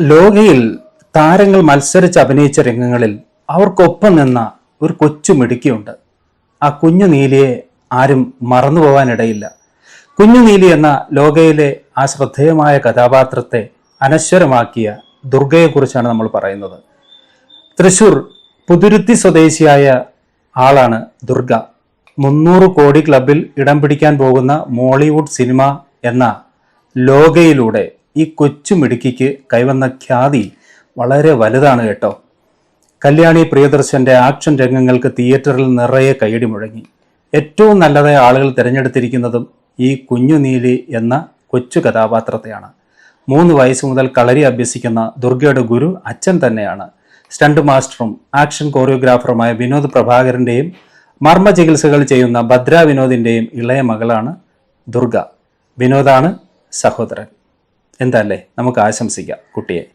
ലോകയിൽ താരങ്ങൾ മത്സരിച്ച് അഭിനയിച്ച രംഗങ്ങളിൽ അവർക്കൊപ്പം നിന്ന ഒരു കൊച്ചു മിടുക്കിയുണ്ട്. ആ കുഞ്ഞു നീലിയെ ആരും മറന്നു പോകാനിടയില്ല. കുഞ്ഞു നീലി എന്ന ലോകയിലെ ആ ശ്രദ്ധേയമായ കഥാപാത്രത്തെ അനശ്വരമാക്കിയ ദുർഗയെക്കുറിച്ചാണ് നമ്മൾ പറയുന്നത്. തൃശൂർ പുതുരുത്തി സ്വദേശിയായ ആളാണ് ദുർഗ. മുന്നൂറ് കോടി ക്ലബിൽ ഇടം പിടിക്കാൻ പോകുന്ന മോളിവുഡ് സിനിമ എന്ന ലോകയിലൂടെ ഈ കൊച്ചു മിടുക്കിക്ക് കൈവന്ന ഖ്യാതി വളരെ വലുതാണ് കേട്ടോ. കല്യാണി പ്രിയദർശന്റെ ആക്ഷൻ രംഗങ്ങൾക്ക് തിയേറ്ററിൽ നിറയെ കൈയടി മുഴങ്ങി. ഏറ്റവും നല്ലതായ ആളുകൾ തിരഞ്ഞെടുത്തിരിക്കുന്നതും ഈ കുഞ്ഞു നീലി എന്ന കൊച്ചു കഥാപാത്രത്തെയാണ്. മൂന്ന് വയസ്സ് മുതൽ കളരി അഭ്യസിക്കുന്ന ദുർഗയുടെ ഗുരു അച്ഛൻ തന്നെയാണ്. സ്റ്റണ്ട് മാസ്റ്ററും ആക്ഷൻ കോറിയോഗ്രാഫറുമായ വിനോദ് പ്രഭാകരന്റെയും മർമ്മ ചികിത്സകൾ ചെയ്യുന്ന ഭദ്ര വിനോദിന്റെയും ഇളയ മകളാണ് ദുർഗ. വിനോദാണ് സഹോദരൻ. എന്തല്ലേ? നമുക്ക് ആശംസിക്കാം കുട്ടിയെ.